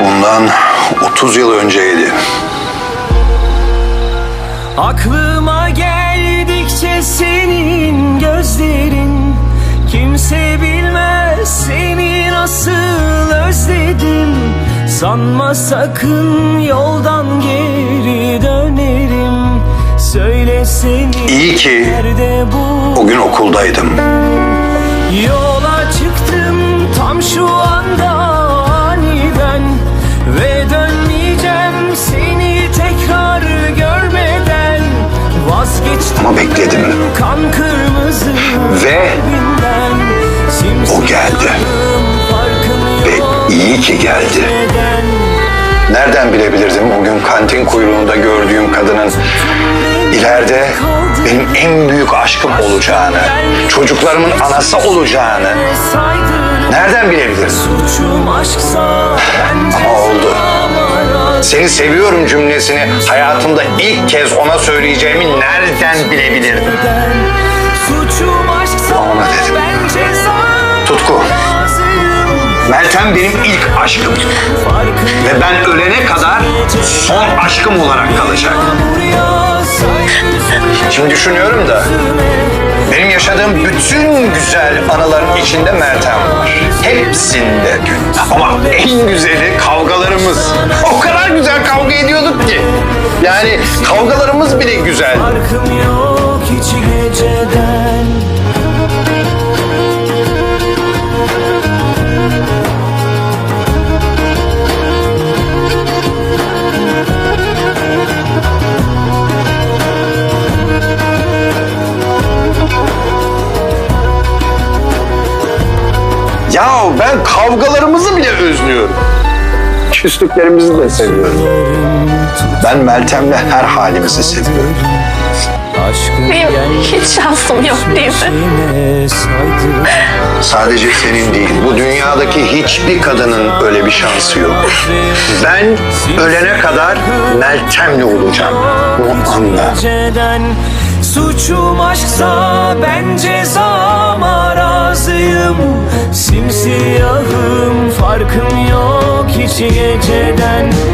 Bundan 30 yıl önceydi. Aklıma geldikçe senin gözlerin Kimse bilmez seni nasıl özledim Sanma sakın yoldan geri dönerim Söyle seni İyi ki O gün okuldaydım. Yola çıktım tam şu anda Ama bekledim. kan kırmızı Ve o geldi. Ve iyi ki geldi. Nereden bilebilirdim o gün kantin kuyruğunda gördüğüm kadının ileride benim en büyük aşkım olacağını, çocuklarımın anası olacağını nereden bilebilirdim? Ama oldu. Seni seviyorum cümlesini hayatımda ilk kez ona söyleyeceğimi nereden bilebilirdim? Ona dedim. Tutku. Meltem benim ilk aşkım ve ben ölene kadar son aşkım olarak kalacak. Şimdi düşünüyorum da benim yaşadığım bütün güzel anıların içinde Meltem var. Hepsinde. Ama en güzeli kavgalarımız. O kadar güzel kavga ediyorduk ki. Yani kavgalarımız bile güzel. Farkım yok hiç geceden Ya ben kavgalarımızı bile özlüyorum. Küslüklerimizi de seviyorum. Ben Meltem'le her halimizi seviyorum. Benim hiç şansım yok değil mi? Sadece senin değil, bu dünyadaki hiçbir kadının öyle bir şansı yok. Ben ölene kadar Meltem'le olacağım. Bunu anla. Suçum aşksa ben cezama razıyım Simsiyahım farkım yok hiç geceden